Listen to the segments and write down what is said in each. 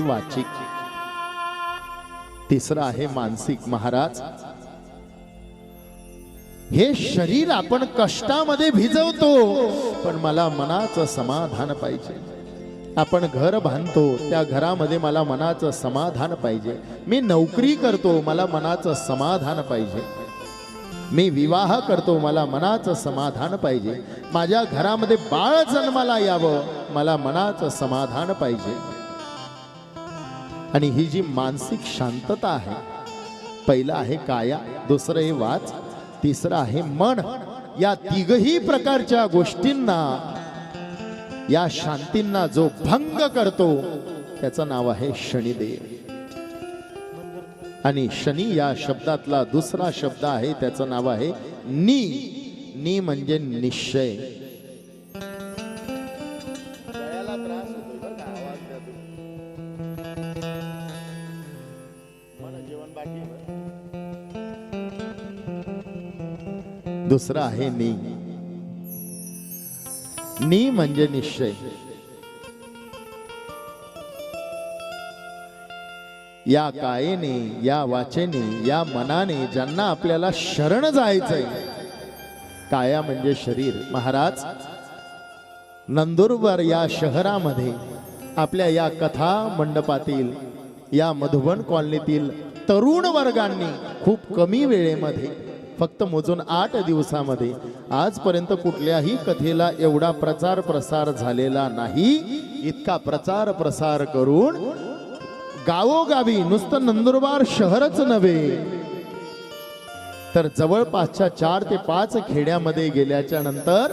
वाचिक. तिसरं आहे मानसिक महाराज. हे शरीर आपण कष्टामध्ये भिजवतो पण मला मनाचं समाधान पाहिजे. आपण घर बांधतो त्या घरामध्ये मला मनाचं समाधान पाहिजे. मी नोकरी करतो मला मनाचं समाधान पाहिजे. मी विवाह करतो मला मनाचं समाधान पाहिजे. माझ्या घरामध्ये बाळ जन्माला यावं मला मनाचं समाधान पाहिजे. आणि ही जी मानसिक शांतता आहे पहिलं आहे काया दुसरं आहे वाच तिसरं आहे मन. या तिघही प्रकारच्या गोष्टींना या शांतींना जो भंग करतो त्याचं नाव आहे शनिदेव. आणि शनी या शब्दातला दुसरा शब्द आहे त्याचं नाव आहे नी. नी म्हणजे निश्चय. दुसरं आहे नी. नी म्हणजे निश्चय. या कायेने या वाचेने या मनाने ज्यांना आपल्याला शरण जायचंय काया म्हणजे शरीर. महाराज नंदुरबार या शहरामध्ये आपल्या या कथा मंडपातील या मधुबन कॉलनीतील तरुण वर्गांनी खूप कमी वेळेमध्ये फक्त मोजून आठ दिवसामध्ये. आजपर्यंत कुठल्याही कथेला एवढा प्रचार प्रसार झालेला नाही. इतका प्रचार प्रसार करून गावोगावी नुसतं नंदुरबार शहरच नव्हे तर जवळपासच्या चार ते पाच खेड्यामध्ये गेल्याच्यानंतर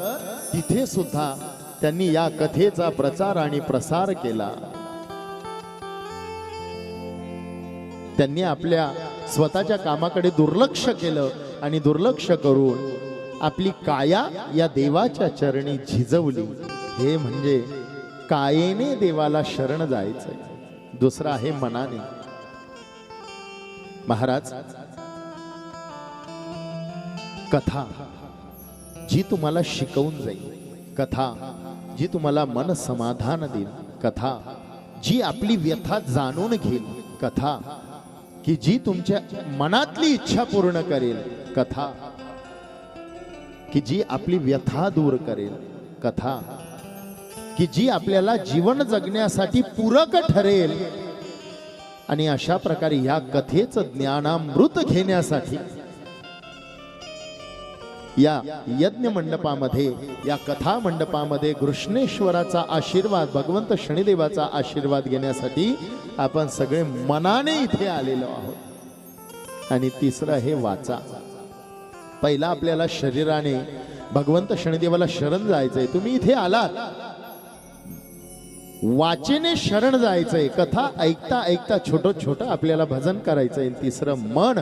तिथे सुद्धा त्यांनी या कथेचा प्रचार आणि प्रसार केला. त्यांनी आपल्या स्वतःच्या कामाकडे दुर्लक्ष केलं. आणि दुर्लक्ष करून आपली काया या देवाच्या चरणी झिजवली. हे म्हणजे कायेने देवाला शरण जायचंय. दुसरं आहे मनाने. महाराज कथा जी तुम्हाला शिकवून जाईल. कथा जी तुम्हाला मन समाधान देईल. कथा जी आपली व्यथा जाणून घेईल. कथा की जी तुमच्या मनातली इच्छा पूर्ण करेल. कथा की जी आपली व्यथा दूर करेल कथा की जी आपल्याला जीवन जगण्यासाठी पूरक ठरेल आणि अशा प्रकारे या कथेचं ज्ञानामृत घेण्यासाठी या यज्ञ मंडपामध्ये या कथा मंडपामध्ये कृष्णेश्वराचा आशीर्वाद भगवंत शनिदेवाचा आशीर्वाद घेण्यासाठी आपण सगळे मनाने इथे आलेलो आहोत. आणि तिसरं हे वाचा. पहिला आपल्याला शरीराने भगवंत शनिदेवाला शरण जायचंय. तुम्ही इथे आलात. वाचेने शरण जायचंय. कथा ऐकता ऐकता छोट छोट आपल्याला भजन करायचंय. तिसरं मन.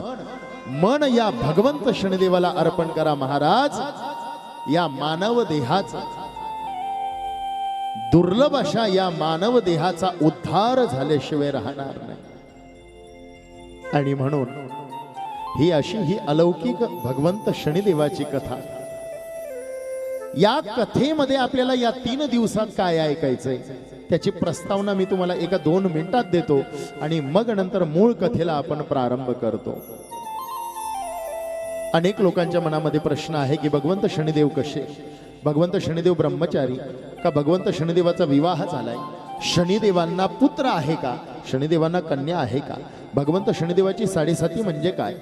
मन या भगवंत शनिदेवाला अर्पण करा महाराज. या मानव देहाचा. दुर्लभ अशा या मानव देहाचा उद्धार झाल्याशिवाय राहणार नाही. आणि म्हणून ही अशी ही अलौकिक भगवंत शनिदेवाची कथा. या कथेमध्ये आपल्याला या तीन दिवसात काय ऐकायचंय? त्याची प्रस्तावना मी तुम्हाला एका दोन मिनिटात देतो आणि मग नंतर मूळ कथेला आपण प्रारंभ करतो. अनेक लोकांच्या मनामध्ये प्रश्न आहे की भगवंत शनिदेव कसे? भगवंत शनिदेव ब्रह्मचारी का भगवंत शनिदेवाचा विवाह झालाय? शनिदेवांना पुत्र आहे का? शनिदेवांना कन्या आहे का? भगवंत शनिदेवाची साडेसाती म्हणजे काय?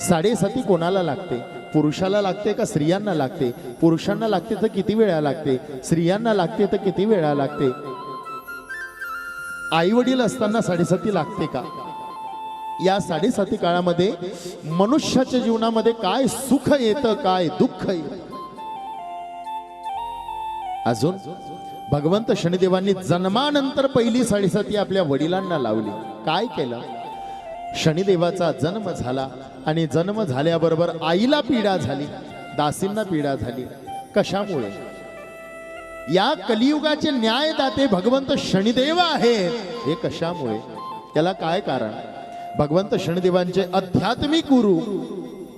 साडेसाती कोणाला लागते? पुरुषाला लागते का स्त्रियांना लागते? पुरुषांना लागते तर किती वेळा लागते? स्त्रियांना लागते तर किती वेळा लागते? आई वडील असताना साडेसाती लागते का? या साडेसाती काळामध्ये मनुष्याच्या जीवनामध्ये काय सुख येतं काय दुःख येतं? अजून? भगवंत शनिदेवांनी जन्मानंतर पहिली साडेसाती आपल्या वडिलांना लावली. काय केलं? शनिदेवाचा जन्म झाला आणि जन्म झाल्याबरोबर आईला पीडा झाली दासींना पीडा झाली. कशामुळे? या कलियुगाचे न्यायदाते भगवंत शनिदेव आहेत. हे कशामुळे? त्याला काय कारण? भगवंत शनिदेवांचे आध्यात्मिक गुरु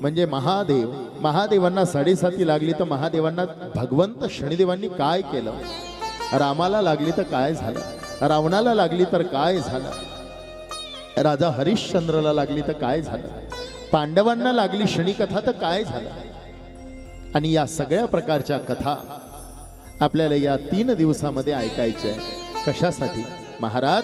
म्हणजे महादेव. महादेवांना साडेसाती लागली तर महादेवांना भगवंत शनिदेवांनी काय केलं? रामाला लागली तर काय झालं? रावणाला लागली तर काय झालं? राजा हरिश्चंद्रला लागली तर काय झालं? पांडवांना लागली शनिकथा तर काय झालं? आणि या सगळ्या प्रकारच्या कथा आपल्याला या तीन दिवसामध्ये ऐकायच्या आहे कशासाठी? महाराज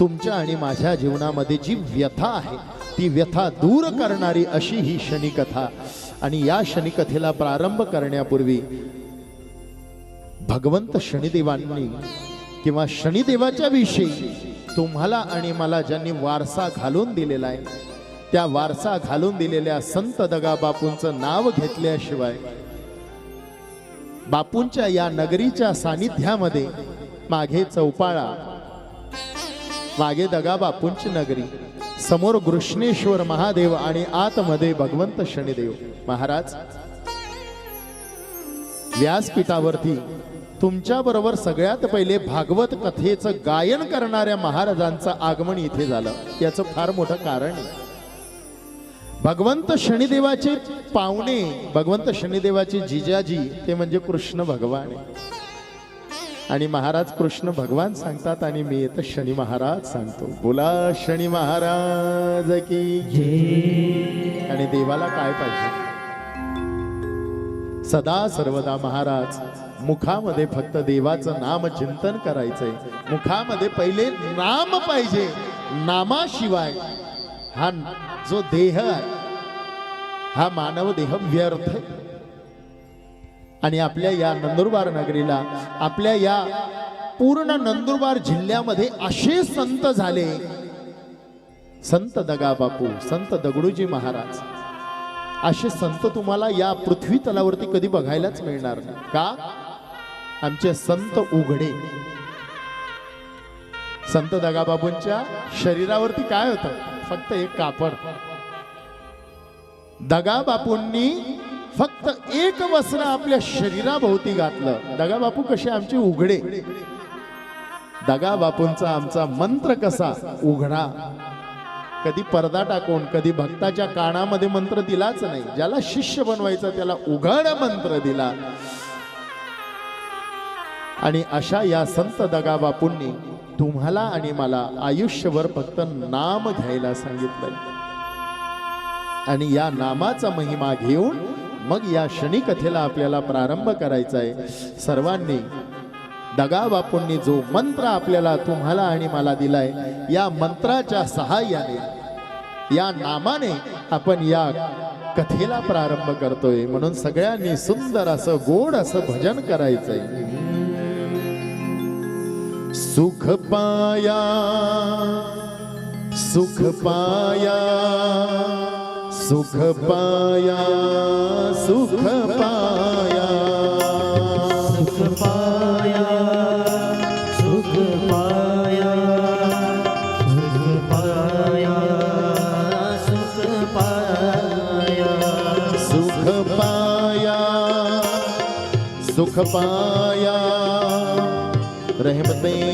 तुमच्या आणि माझ्या जीवनामध्ये जी व्यथा आहे ती व्यथा दूर करणारी अशी ही शनिकथा आणि या शनिकथेला प्रारंभ करण्यापूर्वी भगवंत शनिदेवांनी किंवा शनिदेवाच्या विषयी तुम्हाला आणि मला ज्यांनी वारसा घालून दिलेला आहे त्या वारसा घालून दिलेल्या संत दगा बापूंचं नाव घेतल्याशिवाय बापूंच्या या नगरीच्या सानिध्यामध्ये मागे चौपाळा मागे दगा बापूंची नगरी समोर कृष्णेश्वर महादेव आणि आतमध्ये भगवंत शनिदेव. महाराज व्यासपीठावरती तुमच्या बरोबर सगळ्यात पहिले भागवत कथेचं गायन करणाऱ्या महाराजांचं आगमन इथे झालं. याचं फार मोठं कारण आहे. भगवंत शनिदेवाचे पाहुणे भगवंत शनिदेवाचे जिजाजी ते म्हणजे कृष्ण भगवान. आणि महाराज कृष्ण भगवान सांगतात आणि मी येतं शनी महाराज सांगतो. बोला शनी महाराज की आणि देवाला काय पाहिजे? सदा सर्वदा महाराज. मुखामध्ये फक्त देवाचं नाम चिंतन करायचंय. मुखामध्ये पहिले नाम पाहिजे. नामाशिवाय हा जो देह आहे हा मानव देह व्यर्थ आणि आपल्या या नंदुरबार नगरीला आपल्या या पूर्ण नंदुरबार जिल्ह्यामध्ये असे संत झाले. संत दगा बापू संत दगडूजी महाराज. असे संत तुम्हाला या पृथ्वी तलावरती कधी बघायलाच मिळणार नाही. का? आमचे संत उघडे. संत दगाबाबूंच्या शरीरावरती काय होतं? फक्त एक कापड. दगाबापूंनी फक्त एक वस्त्र आपल्या शरीराभोवती घातलं. दगाबापू कसे आमचे उघडे. दगाबापूंचा आमचा मंत्र कसा? उघडा. कधी पडदा टाकून कधी भक्ताच्या कानामध्ये मंत्र दिलाच नाही. ज्याला शिष्य बनवायचा त्याला उघड मंत्र दिला. आणि अशा या संत दगा बापूंनी तुम्हाला आणि मला आयुष्यभर फक्त नाम घ्यायला सांगितलंय. आणि या नामाचा महिमा घेऊन मग या शनिकथेला आपल्याला प्रारंभ करायचा आहे सर्वांनी दगा बापूंनी जो मंत्र आपल्याला तुम्हाला आणि मला दिलाय या मंत्राच्या सहाय्याने या नामाने आपण या कथेला प्रारंभ करतोय. म्हणून सगळ्यांनी सुंदर असं गोड असं भजन करायचंय. सुख पाया सुख पाया सुख पाया सुख पाया. सुख पाया। रहमतें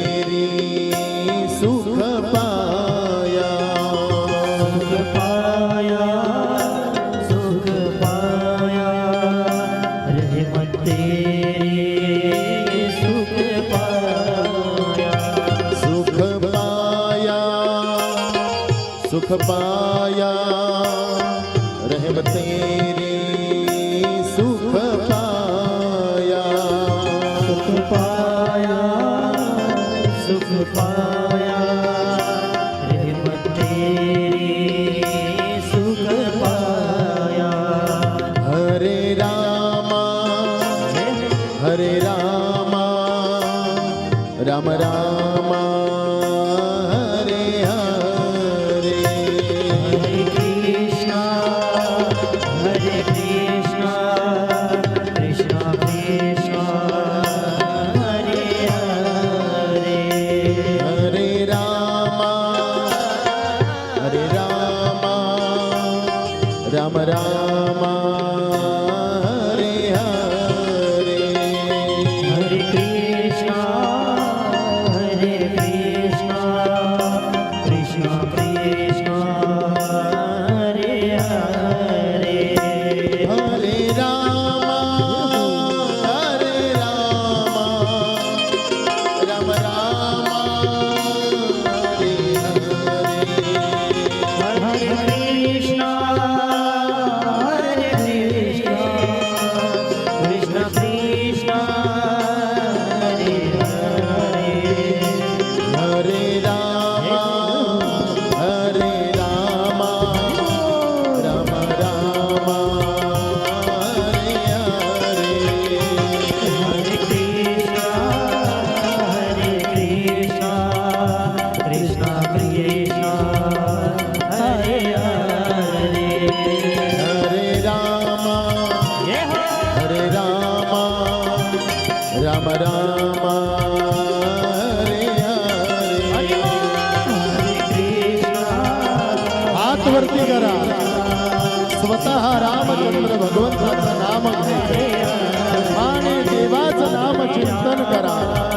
स्वतः रामचंद्र भगवंताचं नाम घ्यायचे आणि देवाचं नाम चिंतन करा.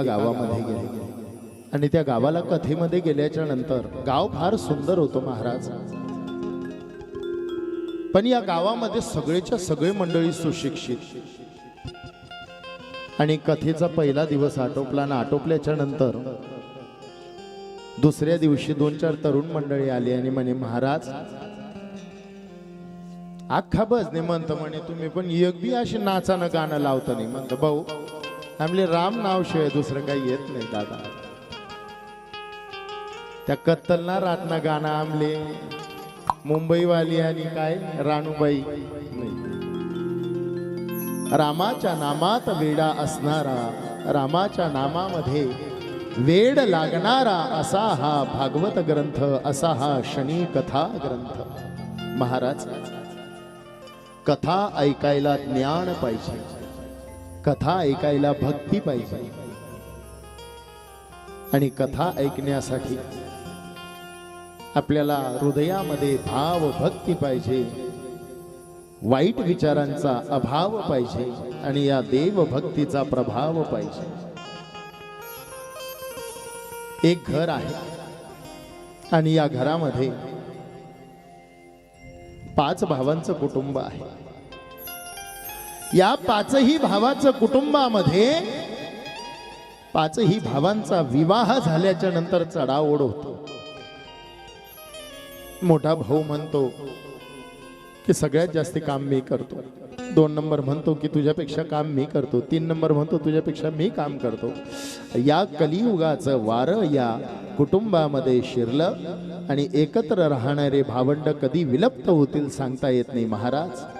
एका गावामध्ये गेले. आणि त्या गावाला कथेमध्ये गेल्याच्यानंतर गाव फार सुंदर होतं महाराज. पण या गावामध्ये सगळेच्या सगळे मंडळी सुशिक्षित. आणि कथेचा पहिला दिवस आटोपला आणि आटोपल्याच्या नंतर दुसऱ्या दिवशी दोन चार तरुण मंडळी आली आणि म्हणे महाराज अख्खा भजने म्हणतं म्हणे तुम्ही पण एक बी अशी नाचानं गाणं लावता नाही म्हणतं भाऊ आमले राम नावशिवाय दुसरं काही येत नाही दादा. त्या कत्तलना रातना गाणं आमले. मुंबईवाली आणि काय? राणूबाई. नाही. रामाच्या नामात वेडा असणारा रामाच्या नामामध्ये वेड लागणारा असा हा भागवत ग्रंथ असा हा शनी कथा ग्रंथ. महाराज कथा ऐकायला ज्ञान पाहिजे. कथा ऐकायला भक्ती पाहिजे. आणि कथा ऐकण्यासाठी आपल्याला हृदयामध्ये भाव भक्ती पाहिजे. वाईट विचारांचा अभाव पाहिजे आणि या देवभक्तीचा प्रभाव पाहिजे. एक घर आहे. आणि या घरामध्ये पाच भावांचं कुटुंब आहे. या पाचही भावाचं कुटुंबामध्ये पाचही भावांचा विवाह झाल्याच्यानंतर चढाओढ होतो. मोठा भाऊ म्हणतो की सगळ्यात जास्त काम मी करतो. दोन नंबर म्हणतो की तुझ्यापेक्षा काम मी करतो. तीन नंबर म्हणतो तुझ्यापेक्षा मी काम करतो. या कलियुगाचं वारं या कुटुंबामध्ये शिरलं आणि एकत्र राहणारे भावंड कधी विलप्त होतील सांगता येत नाही महाराज.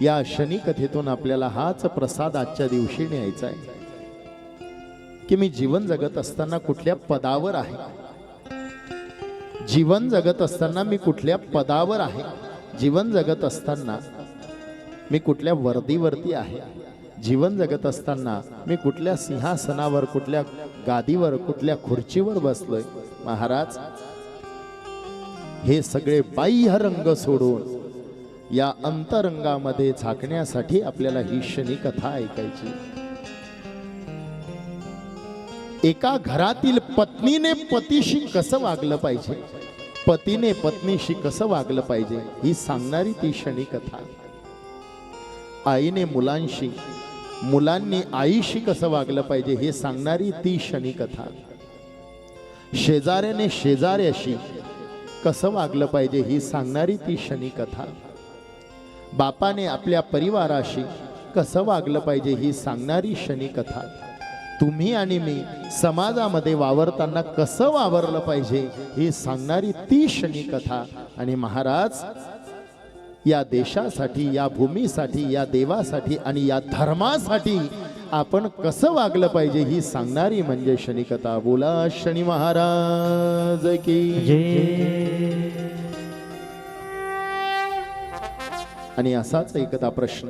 या शनी कथेतून आपल्याला हाच प्रसाद आजच्या दिवशी न्यायचा आहे. की मी जीवन जगत असताना कुठल्या पदावर आहे? जीवन जगत असताना मी कुठल्या पदावर आहे? जीवन जगत असताना मी कुठल्या वर्दीवरती आहे? जीवन जगत असताना मी कुठल्या सिंहासनावर कुठल्या गादीवर कुठल्या खुर्चीवर बसलोय? महाराज हे सगळे बाह्य रंग सोडून या अंतरंगामध्ये झाकण्यासाठी आपल्याला ही शनी कथा ऐकायची. एका घरातील पत्नीने पतीशी कसं वागलं पाहिजे? पतीने पत्नीशी कसं वागलं पाहिजे? ही सांगणारी ती शनी कथा. आईने मुलांशी मुलांनी आईशी कसं वागलं पाहिजे हे सांगणारी ती शनी कथा. शेजाऱ्याने शेजाऱ्याशी कसं वागलं पाहिजे ही सांगणारी ती शनी कथा. बापाने आपल्या परिवाराशी कसं वागलं पाहिजे ही सांगणारी शनी कथा तुम्ही आणि मी समाजामध्ये वावरताना कसं वावरलं पाहिजे ही सांगणारी ती शनी कथा आणि महाराज या देशासाठी या भूमीसाठी या देवासाठी आणि या धर्मासाठी आपण कसं वागलं पाहिजे ही सांगणारी म्हणजे शनिकथा. बोला शनी महाराज की आणि असाच एकदा प्रश्न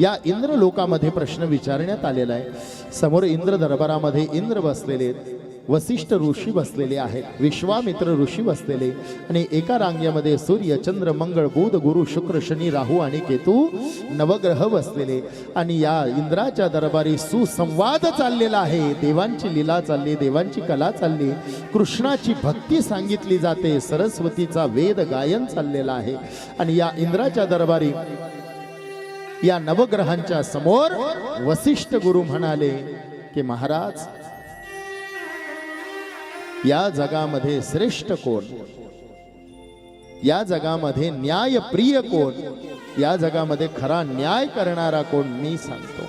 या इंद्र लोकामध्ये प्रश्न विचारण्यात आलेला आहे समोर इंद्र दरबारामध्ये इंद्र बसलेले आहेत. वसिष्ठ ऋषी बसलेले आहेत विश्वामित्र ऋषी बसलेले. आणि एका रांगेमध्ये सूर्य चंद्र मंगळ बुध गुरु शुक्र शनी राहू आणि केतू नवग्रह बसलेले. आणि या इंद्राच्या दरबारी सुसंवाद चाललेला आहे. देवांची लीला चालली देवांची कला चालली. कृष्णाची भक्ती सांगितली जाते. सरस्वतीचा वेद गायन चाललेला आहे. आणि या इंद्राच्या दरबारी या नवग्रहांच्या समोर वसिष्ठ गुरु म्हणाले की महाराज या जगामध्ये श्रेष्ठ कोण? या जगामध्ये न्यायप्रिय कोण? या जगामध्ये खरा न्याय करणारा कोण? मी सांगतो.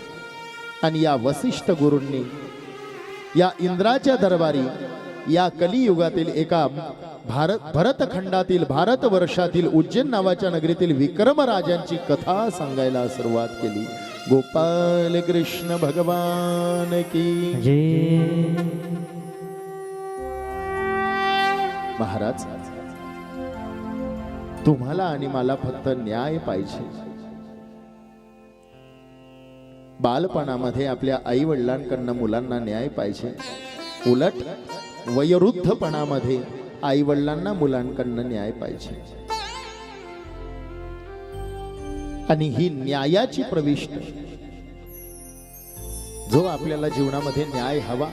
आणि या वसिष्ठ गुरूंनी या इंद्राच्या दरबारी या कलियुगातील एका भारत भरतखंडातील भारत वर्षातील उज्जैन नावाच्या नगरीतील विक्रम राजांची कथा सांगायला सुरुवात केली. गोपाल कृष्ण भगवान की जी महाराज तुम्हाला आणि मला फक्त न्याय पाहिजे. बालपणामध्ये आपल्या आई वडिलांकडनं मुलांना न्याय पाहिजे. उलट वयोवृद्धपणामध्ये आई वडिलांना मुलांकडनं न्याय पाहिजे. आणि ही न्यायाची प्रविष्ट जो आपल्याला जीवनामध्ये न्याय हवा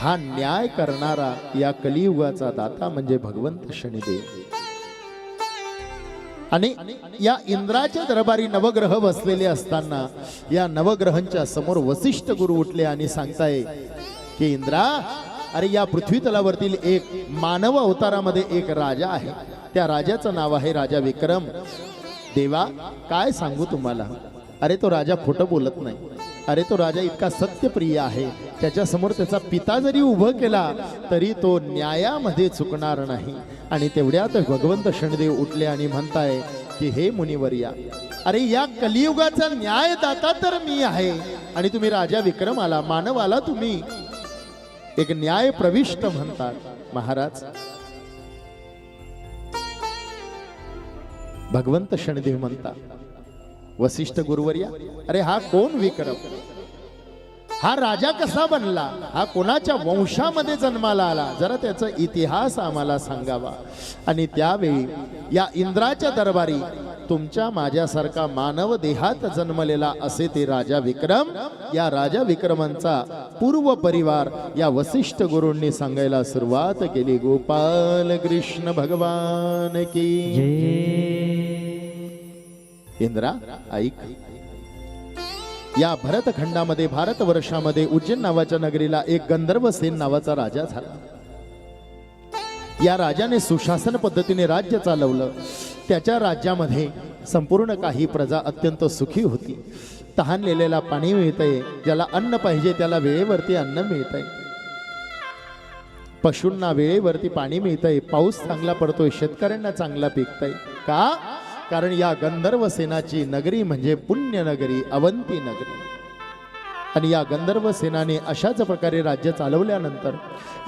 हा न्याय करणारा या कलियुगाचा दाता म्हणजे भगवंत शनिदेव. आणि या इंद्राच्या दरबारी नवग्रह बसलेले असताना या नवग्रहांच्या समोर वसिष्ठ गुरु उठले आणि सांगताय की इंद्रा अरे या पृथ्वी तलावरतील एक मानव अवतारामध्ये एक राजा आहे. त्या राजाचं नाव आहे राजा विक्रम. देवा काय सांगू तुम्हाला? अरे तो राजा खोटं बोलत नाही. अरे तो राजा इतका सत्यप्रिय आहे. त्याच्यासमोर त्याचा पिता जरी उभं केला तरी तो न्यायामध्ये चुकणार नाही. आणि तेवढ्यात भगवंत शनिदेव उठले आणि म्हणताय की हे मुनिवर्या अरे या कलियुगाचा न्यायदाता तर मी आहे. आणि तुम्ही राजा विक्रमाला मानवाला तुम्ही. एक न्याय प्रविष्ट म्हणतात. महाराज भगवंत शनिदेव म्हणतात वसिष्ठ गुरुवर्या? अरे हा कोण विक्रम? हा राजा कसा बनला? हा कोणाच्या वंशामध्ये जन्माला आला? जरा त्याचा इतिहास आम्हाला सांगावा. आणि त्यावेळी या इंद्राच्या दरबारी तुमच्या माझ्यासारखा मानव देहात जन्मलेला असे ते राजा विक्रम या राजा विक्रमांचा पूर्व परिवार या वसिष्ठ गुरूंनी सांगायला सुरुवात केली. गोपाल कृष्ण भगवान की इंद्रा ऐक. या भरतखंडामध्ये भारतवर्षामध्ये उज्जैन नावाच्या नगरीला एक गंधर्व सेन नावाचा राजा झाला. या राजाने सुशासन पद्धतीने राज्य चालवलं. त्याच्या राज्यामध्ये संपूर्ण काही प्रजा अत्यंत सुखी होती. तहानलेल्याला पाणी मिळतंय ज्याला अन्न पाहिजे त्याला वेळेवरती अन्न मिळतंय. पशूंना वेळेवरती पाणी मिळतंय पाऊस चांगला पडतोय शेतकऱ्यांना चांगला पिकतंय. का? कारण या गंधर्व सेनाची नगरी म्हणजे पुण्य नगरी अवंती नगरी. आणि या गंधर्व सेनाने अशाच प्रकारे राज्य चालवल्यानंतर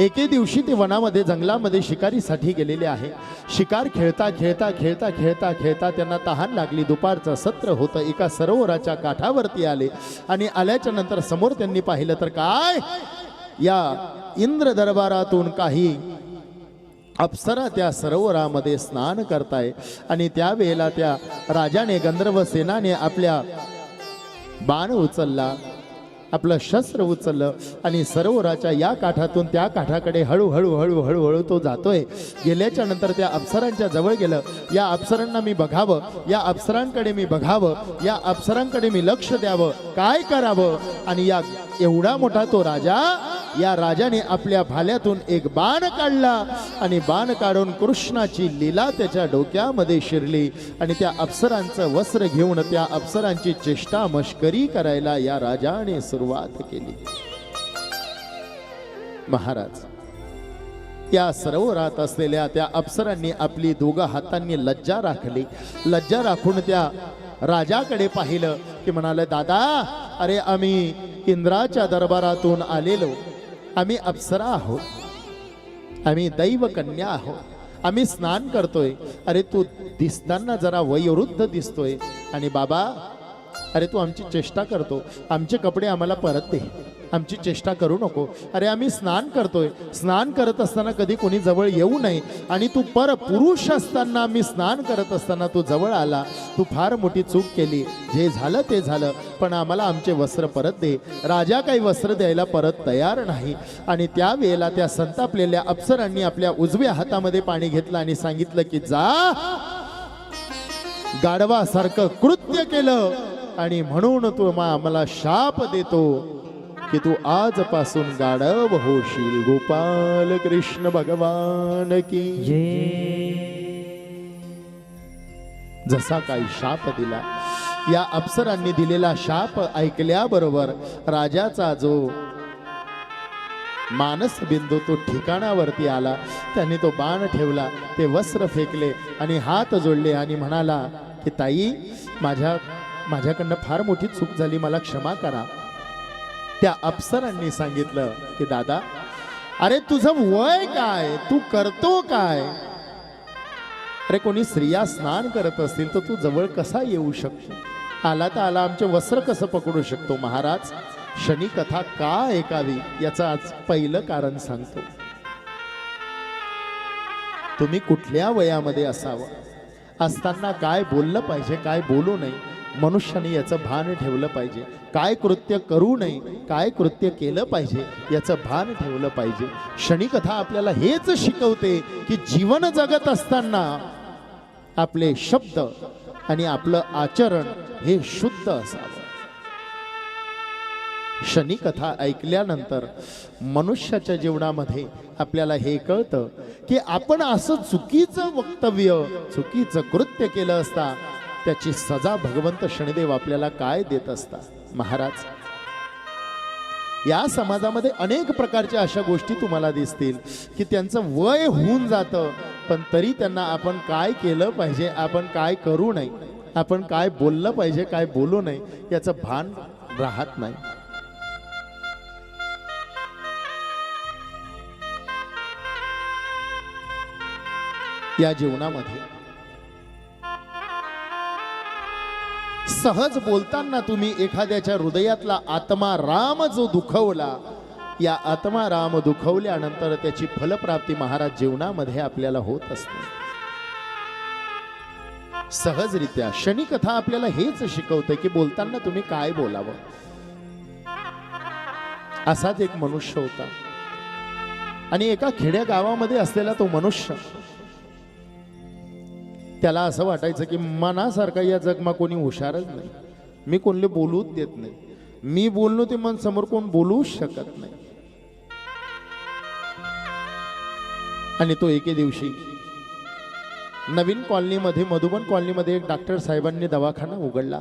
एके दिवशी ते वनामध्ये जंगलामध्ये शिकारीसाठी गेलेले आहे. शिकार खेळता खेळता खेळता खेळता खेळता त्यांना तहान लागली. दुपारचं सत्र होतं. एका सरोवराच्या काठावरती आले आणि आल्याच्यानंतर समोर त्यांनी पाहिलं तर काय? या इंद्र दरबारातून काही अप्सरा त्या सरोवरामध्ये स्नान करताय आणि त्यावेळेला त्या राजाने गंधर्व सेनाने आपल्या बाण उचलला आपलं शस्त्र उचललं आणि सरोवराच्या या काठातून त्या काठाकडे हळूहळू हळू हळूहळू तो जातोय. गेल्याच्यानंतर त्या अप्सरांच्या जवळ गेलं. या अप्सरांना मी बघावं या अप्सरांकडे मी बघावं या अप्सरांकडे मी लक्ष द्यावं काय करावं? आणि या एवढा मोठा तो राजा या राजाने आपल्या भाल्यातून एक बाण काढला आणि बाण काढून कृष्णाची लीला त्याच्या डोक्यामध्ये शिरली आणि त्या अप्सरांचं वस्त्र घेऊन त्या अप्सरांची चेष्टा मश्करी करायला या राजाने सुरुवात केली. महाराज त्या सरोवरात असलेल्या त्या अप्सरांनी आपली दोघं हातांनी लज्जा राखली. लज्जा राखून त्या राजाकडे पाहिलं की म्हणाले दादा अरे आम्ही इंद्राच्या दरबारातून आलेलो. आम्ही अप्सरा आहोत. आम्ही दैव कन्या आहोत. आम्ही स्नान करतोय. अरे तू दिसताना जरा वयोवृद्ध दिसतोय. आणि बाबा अरे तू आमची चेष्टा करतो. आमचे कपडे आम्हाला परत दे. आमची चेष्टा करू नको. अरे आम्ही स्नान करतोय. स्नान करत असताना कधी कोणी जवळ येऊ नये. आणि तू पर पुरुष असताना आम्ही स्नान करत असताना तू जवळ आला. तू फार मोठी चूक केली. जे झालं ते झालं. पण आम्हाला आमचे वस्त्र परत दे. राजा काही वस्त्र द्यायला परत तयार नाही. आणि त्यावेळेला त्या संतापलेल्या अप्सरांनी आपल्या उजव्या हातामध्ये पाणी घेतलं आणि सांगितलं की जा. गाढवासारखं कृत्य केलं. आणि म्हणून तू मा- आम्हाला शाप देतो. की तू आजपासून गाढव होशील गोपाल कृष्ण भगवान की. जसा काही शाप दिला या अप्सरांनी दिलेला शाप ऐकल्याबरोबर राजाचा जो मानस बिंदू तो ठिकाणावरती आला. त्याने तो बाण ठेवला ते वस्त्र फेकले आणि हात जोडले आणि म्हणाला की ताई माझ्या माझ्याकडनं फार मोठी चूक झाली मला क्षमा करा. त्या अप्सरांनी सांगितलं की दादा अरे तुझं वय काय? तू करतो काय? अरे कोणी स्त्रिया स्नान करत असतील तर तू जवळ कसा येऊ शकतो? आला तर आला आमचे वस्त्र कसं पकडू शकतो महाराज? शनी कथा का ऐकावी? याचं आज पहिलं कारण सांगतो. तुम्ही कुठल्या वयामध्ये असावं? असताना काय बोललं पाहिजे काय बोलू नये? मनुष्याने याचं भान ठेवलं पाहिजे. काय कृत्य करू नये काय कृत्य केलं पाहिजे याचं भान ठेवलं पाहिजे. शनिकथा आपल्याला हेच शिकवते की जीवन जगत असताना आपले शब्द आणि आपलं आचरण हे शुद्ध असावं. शनिकथा ऐकल्यानंतर मनुष्याच्या जीवनामध्ये आपल्याला हे कळतं की आपण असं चुकीचं वक्तव्य चुकीचं कृत्य केलं असता त्याची सजा भगवंत शनिदेव आपल्याला काय देत असतात? महाराज या समाजामध्ये अनेक प्रकारच्या अशा गोष्टी तुम्हाला दिसतील की त्यांचं वय होऊन जातं पण तरी त्यांना आपण काय केलं पाहिजे आपण काय करू नये आपण काय बोललं पाहिजे काय बोलू नये याचं भान राहत नाही. या जीवनामध्ये सहज बोलताना तुम्ही एखाद्याच्या हृदयातला आत्मा राम जो दुखवला या आत्मा राम दुखवल्यानंतर त्याची फलप्राप्ती महाराज जीवनामध्ये आपल्याला होत असते. सहजरित्या शनिकथा आपल्याला हेच शिकवते की बोलताना तुम्ही काय बोलावं? असाच एक मनुष्य होता. आणि एका खेड्या गावामध्ये असलेला तो मनुष्य त्याला असं वाटायचं की मनासारखा या जगमा कोणी हुशारच नाही. मी कोणले बोलूच देत नाही. मी बोललो ते मन समोर कोण बोलूच शकत नाही. आणि तो एके दिवशी नवीन कॉलनीमध्ये मधुबन कॉलनीमध्ये एक डॉक्टर साहेबांनी दवाखाना उघडला.